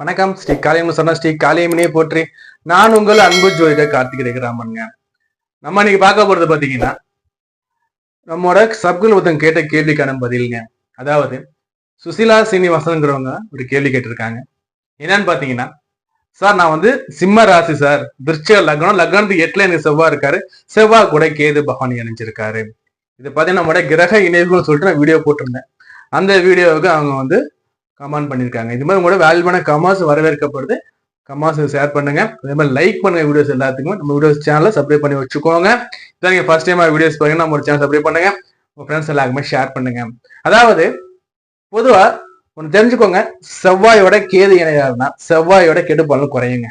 வணக்கம். ஸ்ரீ காளியம் சொன்ன ஸ்ரீ காளியம்மனே போற்றி. நான் உங்கள் அன்பு ஜோதிட கார்த்திகை ராமனுங்க. நம்ம இன்னைக்கு பார்க்க போறது பாத்தீங்கன்னா நம்மோட சப்குல் ஒருத்தன் கேட்ட கேள்விக்கான பதிலுங்க. அதாவது சுசிலா சீனிவாசனுங்கிறவங்க ஒரு கேள்வி கேட்டிருக்காங்க. என்னன்னு பாத்தீங்கன்னா சார் நான் வந்து சிம்ம ராசி சார். விருச்ச லக்னம் லக்னத்துக்கு எட்டுல எனக்கு செவ்வாய் இருக்காரு. செவ்வாய் கூட கேது பகவான் இணைஞ்சிருக்காரு. இது பார்த்தீங்கன்னா நம்மளோட கிரக இணைவுன்னு சொல்லிட்டு நான் வீடியோ போட்டிருந்தேன். அந்த வீடியோவுக்கு அவங்க வந்து கமெண்ட் பண்ணியிருக்காங்க இது மாதிரி உங்களோட வேல்யூபான கமாஸ் வரவேற்கப்படுது. கமாஸ் ஷேர் பண்ணுங்க. அதே மாதிரி லைக் பண்ணுங்க வீடியோஸ் எல்லாத்துக்குமே. நம்ம வீடியோஸ் சேனலை சப்ஸ்கிரைப் பண்ணி வச்சுக்கோங்க. இதான் நீங்க ஃபர்ஸ்ட் டைம் வீடியோஸ் பாருங்க. நம்ம ஒரு சேனல் சப்ஸ்கிரைப் பண்ணுங்க. உங்க ஃப்ரெண்ட்ஸ் எல்லாருக்குமே ஷேர் பண்ணுங்க. அதாவது பொதுவா ஒன்று தெரிஞ்சுக்கோங்க. செவ்வாயோட கேது இணையாருன்னா செவ்வாயோட கெடுபலன் குறையுங்க.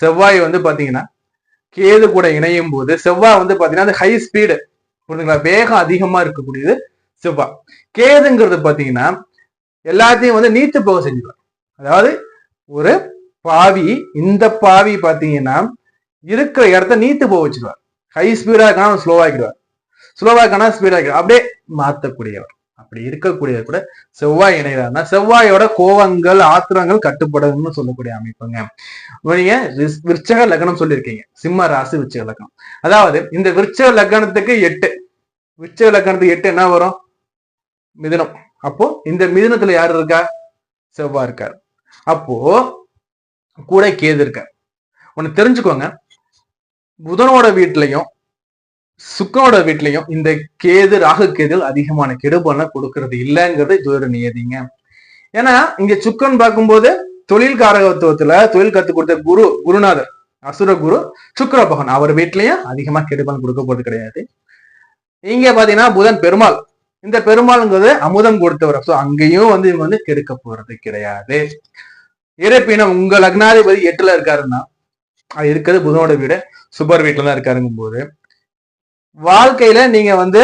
செவ்வாய் வந்து பாத்தீங்கன்னா கேது கூட இணையும் போது செவ்வாய் வந்து பாத்தீங்கன்னா அது ஹை ஸ்பீடு புரிஞ்சுங்களா? வேகம் அதிகமா இருக்கக்கூடியது செவ்வாய். கேதுங்கிறது பாத்தீங்கன்னா எல்லாத்தையும் வந்து நீத்து போக செஞ்சிடும். அதாவது ஒரு பாவி இந்த பாவி பாத்தீங்கன்னா இருக்கிற இடத்த நீத்து போக வச்சிருவார். ஹை ஸ்பீடா இருக்கான ஸ்லோவாக்கிடுவார் ஸ்லோவாக இருக்கானா ஸ்பீடா அப்படியே மாத்தக்கூடியவர். அப்படி இருக்கக்கூடியவர் கூட செவ்வாய் இணைகிறார்னா செவ்வாயோட கோவங்கள் ஆத்திரங்கள் கட்டுப்படும்னு சொல்லக்கூடிய அமைப்புங்க. நீங்க ரிஸ்- விருச்சக லக்னம் சொல்லியிருக்கீங்க. சிம்ம ராசி விருச்சக லக்னம். அதாவது இந்த விருச்சக லக்னத்துக்கு எட்டு. விருச்சக லக்னத்துக்கு எட்டு என்ன வரும்? மிதனம். அப்போ இந்த மிதுனத்துல யாரு இருக்கா? செவ்வாய் இருக்கார். அப்போ கூட கேது இருக்கார். ஒன்னு தெரிஞ்சுக்கோங்க. புதனோட வீட்லயும் சுக்கனோட வீட்லயும் இந்த கேது ராகு கேது அதிகமான கெடுபலனை கொடுக்கறது இல்லைங்கிறது இது ஒரு நியதிங்க. ஏன்னா இங்க சுக்கன் பார்க்கும்போது தொழில் காரகத்துவத்துல தொழில் கத்து கொடுத்த குரு குருநாதர் அசுர குரு சுக்கர பகவான். அவர் வீட்லயும் அதிகமா கெடுபலன் கொடுக்க போறது கிடையாது. இங்க பாத்தீங்கன்னா புதன் பெருமாள். இந்த பெருமாள்ங்கிறது அமுதம் கொடுத்தவர். ஸோ அங்கேயும் வந்து இவங்க வந்து கெடுக்க போறது கிடையாது. இருப்பினும் உங்க லக்னாதிபதி எட்டுல இருக்காருன்னா அது இருக்கிறது புதனோட வீடு சுப்பர் வீட்டுல தான் இருக்காருங்கும் போது வாழ்க்கையில நீங்க வந்து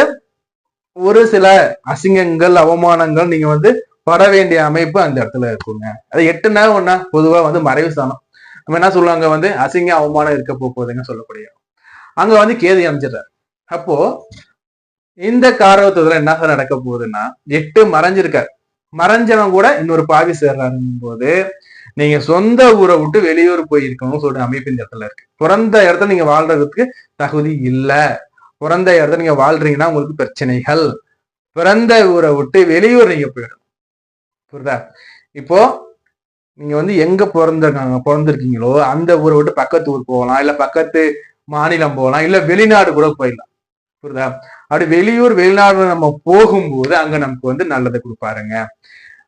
ஒரு சில அசிங்கங்கள் அவமானங்கள் நீங்க வந்து பட வேண்டிய அமைப்பு அந்த இடத்துல இருக்குங்க. அது எட்டுனா ஒன்னா பொதுவா வந்து மறைவு சாணம். நம்ம என்ன சொல்லுவாங்க வந்து அசிங்க அவமானம் இருக்க போகுதுங்க சொல்லக்கூடிய. அங்க வந்து கேது அமைச்சிடுறாரு அப்போ இந்த காரகத்துல என்ன சார் நடக்க போகுதுன்னா எட்டு மறைஞ்சிருக்காரு. மறைஞ்சவன் கூட இன்னொரு பாவி சேர்றாருங்கும் போது நீங்க சொந்த ஊரை விட்டு வெளியூர் போயிருக்கணும்னு சொல்ற அமைப்பு இந்த இடத்துல இருக்கு. பிறந்த இடத்துல நீங்க வாழ்றதுக்கு தகுதி இல்ல. பிறந்த இடத்துல நீங்க வாழ்றீங்கன்னா உங்களுக்கு பிரச்சனைகள். பிறந்த ஊரை விட்டு வெளியூர் நீங்க போயிடும் புரியுதா? இப்போ நீங்க வந்து எங்க பிறந்திருக்காங்க பிறந்திருக்கீங்களோ அந்த ஊரை விட்டு பக்கத்து ஊர் போகலாம் இல்ல பக்கத்து மாநிலம் போகலாம் இல்ல வெளிநாடு கூட போயிடலாம். புரியுதா? அப்படி வெளியூர் வெளிநாடு நம்ம போகும்போது அங்க நமக்கு வந்து நல்லதை கொடுப்பாருங்க.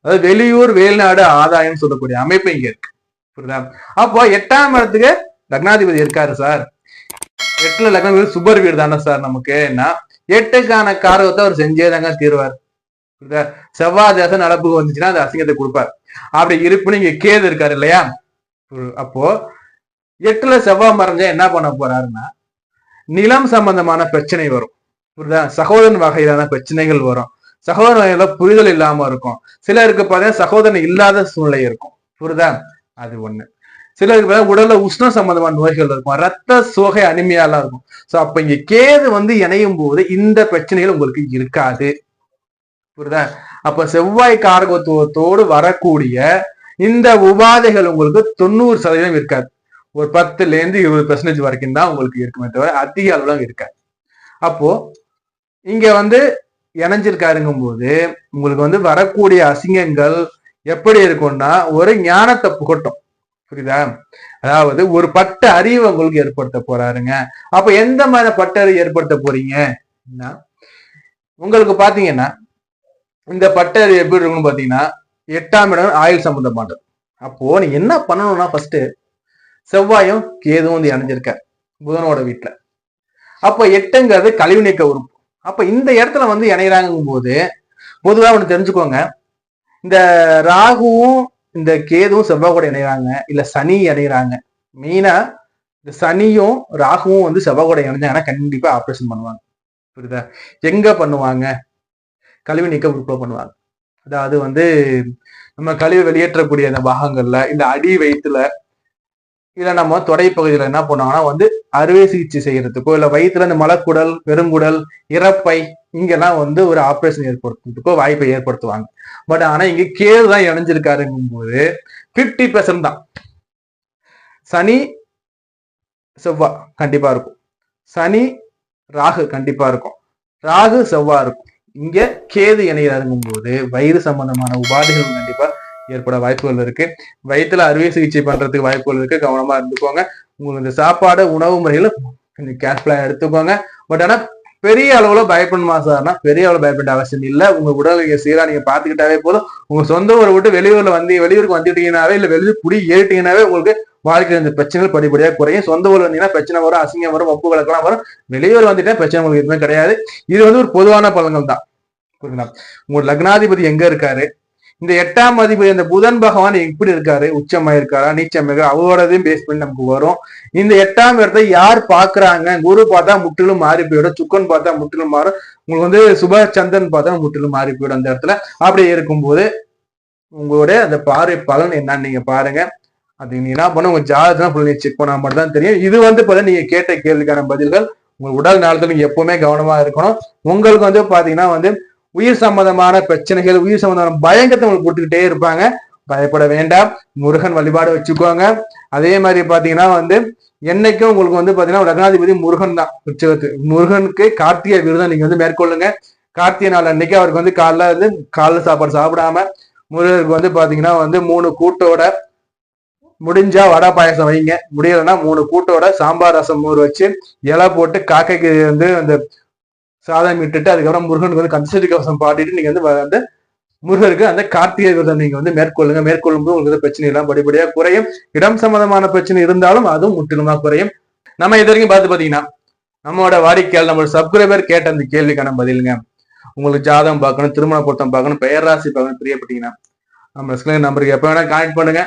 அதாவது வெளியூர் வெளிநாடு ஆதாயம் சொல்லக்கூடிய அமைப்பு இங்க இருக்கு. புரியுதா? அப்போ எட்டாம் இடத்துக்கு லக்னாதிபதி இருக்காரு சார். எட்டுல லக்னாதிபதி சுபர் வீடு தானே சார் நமக்கு. என்ன எட்டுக்கான காரகத்தை அவர் செஞ்சே தாங்க தீர்வார். புரியுதா? செவ்வாய் தேசம் நடப்புக்கு வந்துச்சுன்னா அந்த அசிங்கத்தை கொடுப்பார். அப்படி இருப்புன்னு இங்க கேது இருக்காரு இல்லையா? அப்போ எட்டுல செவ்வாய் மறைஞ்சா என்ன பண்ண போறாருன்னா நிலம் சம்பந்தமான பிரச்சனை வரும். புரியுதா? சகோதரன் வகையிலான பிரச்சனைகள் வரும். சகோதரன் வகையில புரிதல் இல்லாம இருக்கும். சிலருக்கு பார்த்தீங்கன்னா சகோதரன் இல்லாத சூழ்நிலை இருக்கும். புரியுதா? அது ஒண்ணு. சிலருக்கு பார்த்தா உடல்ல உஷ்ணம் சம்பந்தமான நோய்கள் இருக்கும். ரத்த சோகை அனிமையாலாம் இருக்கும். சோ அப்ப இங்க கேது வந்து இணையும் போது இந்த பிரச்சனைகள் உங்களுக்கு இருக்காது. புரியுதா? அப்ப செவ்வாய் காரகத்துவத்தோடு வரக்கூடிய இந்த உபாதைகள் உங்களுக்கு தொண்ணூறு சதவீதம் இருக்காது. ஒரு பத்துல இருந்து இருபது பெர்சன்டேஜ் வரைக்கும் தான் உங்களுக்கு இருக்குமே தவிர அதிக அளவுல இருக்காது. அப்போ இங்க வந்து இணைஞ்சிருக்காருங்கும் போது உங்களுக்கு வந்து வரக்கூடிய அசிங்கங்கள் எப்படி இருக்கும்னா ஒரு ஞானத்தை புகட்டும். புரியுதா? அதாவது ஒரு பட்ட அறிவை உங்களுக்கு ஏற்படுத்த போறாருங்க. அப்ப எந்த மாதிரி பட்ட அறிவு ஏற்படுத்த போறீங்கன்னா உங்களுக்கு பாத்தீங்கன்னா இந்த பட்ட அறிவு எப்படி இருக்கும்னு பாத்தீங்கன்னா எட்டாம் இடம் ஆயுள் சம்பந்தமானது அப்போ நீ என்ன பண்ணணும்னா ஃபர்ஸ்ட் செவ்வாயும் கேதும் வந்து இணைஞ்சிருக்கார் புதனோட வீட்டுல அப்ப எட்டுங்கிறது கழிவு நீக்க உறுப்பு. அப்ப இந்த இடத்துல வந்து இணைகிறாங்கும் போது பொதுவாக ஒன்று தெரிஞ்சுக்கோங்க. இந்த ராகுவும் இந்த கேதுவும் செவ்வாய் கூட இணைகிறாங்க இல்ல சனி இணைகிறாங்க மெயினா இந்த சனியும் ராகுவும் வந்து செவ்வாய் கூட இணைஞ்சாங்கன்னா கண்டிப்பா ஆப்ரேஷன் பண்ணுவாங்க. புரியுதா? எங்க பண்ணுவாங்க? கழிவு நீக்க உறுப்புல பண்ணுவாங்க. அதாவது வந்து நம்ம கழிவு வெளியேற்றக்கூடிய அந்த பாகங்கள்ல இந்த அடி வயிற்றுல இல்ல நம்ம தொடை பகுதியில என்ன பண்ணுவாங்கன்னா வந்து அறுவை சிகிச்சை செய்யறதுக்கோ இல்லை வயிற்றுல இந்த மலக்குடல் பெருங்குடல் இறப்பை இங்கெல்லாம் வந்து ஒரு ஆப்ரேஷன் ஏற்படுத்துறதுக்கோ வாய்ப்பை ஏற்படுத்துவாங்க. பட் ஆனா இங்க கேது தான் இணைஞ்சிருக்காருங்கும் போது ஃபிஃப்டி பெர்சன்ட் தான். சனி செவ்வாய் கண்டிப்பா இருக்கும். சனி ராகு கண்டிப்பா இருக்கும். ராகு செவ்வாய் இருக்கும். இங்க கேது இணைகிறாருங்கும் போது வயிறு சம்பந்தமான உபாதைகள் கண்டிப்பா ஏற்பட வாய்ப்புகள் இருக்கு. வயிற்றுல அறுவை சிகிச்சை பண்றதுக்கு வாய்ப்புகள் இருக்கு. கவனமா இருந்துக்கோங்க. உங்களுக்கு இந்த சாப்பாடு உணவு முறைகளை கொஞ்சம் கேர்ஃபுல்லா எடுத்துக்கோங்க. பட் ஆனா பெரிய அளவுல பயப்படணுமா சார்னா பெரிய அளவில் பயப்பட அவசியம் இல்ல. உங்க உடலுக்கு சீரா நீங்க பாத்துக்கிட்டாவே போதும். உங்க சொந்த ஊரை விட்டு வெளியூர்ல வந்து வெளியூருக்கு வந்துட்டீங்கன்னாவே இல்ல வெளியூர் குடி ஏறிட்டீங்கன்னாவே உங்களுக்கு வாழ்க்கையில் இந்த பிரச்சனைகள் படிப்படியாக குறையும். சொந்த ஊர்ல வந்தீங்கன்னா பிரச்சனை வரும் அசிங்கம் வரும் ஒப்பு வழக்கெல்லாம் வரும். வெளியூர் வந்துட்டா பிரச்சனை உங்களுக்கு எதுவுமே கிடையாது. இது வந்து ஒரு பொதுவான பலன்கள் தான் புரியுங்களா உங்க லக்னாதிபதி எங்க இருக்காரு? இந்த எட்டாம் அதிபதி இந்த புதன் பகவான் எப்படி இருக்காரு உச்சமா இருக்காரா நீச்சம் இருக்கா அவரோடதையும் பேஸ் பண்ணி நமக்கு வரும். இந்த எட்டாம் இடத்தை யார் பாக்குறாங்க குரு பார்த்தா முற்றிலும் மாறி போயிடும் சுக்கன் பார்த்தா முற்றிலும் மாறும் உங்களுக்கு வந்து சுப சந்திரன் பார்த்தா முற்றிலும் மாறி போயிடும் அந்த இடத்துல. அப்படி இருக்கும்போது உங்களுடைய அந்த பார்வை பலன் என்னன்னு நீங்க பாருங்க. அது நீ என்ன பண்ண உங்க ஜாதகம் ஃபுல் செக் பண்ணா மட்டும் தான் தெரியும். இது வந்து பார்த்தா நீங்க கேட்ட கேள்விக்கான பதில்கள் உங்க உடல் நலத்துல எப்பவுமே கவனமா இருக்கணும். உங்களுக்கு வந்து பாத்தீங்கன்னா வந்து உயிர் சம்பந்தமான பிரச்சனைகள் உயிர் சம்பந்தமான பயங்கரத்தை உங்களுக்கு கொடுத்துக்கிட்டே இருப்பாங்க. பயப்பட வேண்டாம். முருகன் வழிபாடு வச்சுக்கோங்க. அதே மாதிரி பாத்தீங்கன்னா வந்து என்னைக்கும் உங்களுக்கு வந்து பாத்தீங்கன்னா லக்னாதிபதி முருகன் தான். உற்சவத்து. முருகனுக்கு கார்த்திகை விருதம் நீங்க வந்து மேற்கொள்ளுங்க. கார்த்திகை நாள் அன்னைக்கு அவருக்கு வந்து காலைல வந்து காலைல சாப்பாடு சாப்பிடாம முருகருக்கு வந்து பாத்தீங்கன்னா வந்து மூணு கூட்டோட முடிஞ்சா வடை பாயசம் வைங்க. முடியலைன்னா மூணு கூட்டோட சாம்பார் ரசம் மோர் வச்சு இலை போட்டு காக்கைக்கு வந்து அந்த சாதம் இட்டுட்டு அதுக்கப்புறம் முருகனுக்கு வந்து கந்தசதி கவசம் பாடிட்டு நீங்க வந்து அந்த முருகருக்கு அந்த கார்த்திகை விரதம் நீங்க வந்து மேற்கொள்ளுங்க. மேற்கொள்ளும் போது உங்களுக்கு பிரச்சனை எல்லாம் படிப்படியா குறையும். இடம் சம்பந்தமான பிரச்சனை இருந்தாலும் அதுவும் முற்றிலுமா குறையும். நம்ம இது வரைக்கும் பார்த்து பாத்தீங்கன்னா நம்மளோட வாடிக்கையால் நம்மளோட சப்ஸ்கிரைபர் கேட்ட அந்த கேள்விக்கான பதிலுங்க. உங்களுக்கு ஜாதகம் பார்க்கணும் திருமண பொருத்தம் பார்க்கணும் பெயர் ராசி பார்க்கணும் பிரியப்பட்டீங்கன்னா நம்ம ஸ்கிரீன் நம்பருக்கு எப்போ வேணா கான்டெக்ட் பண்ணுங்க.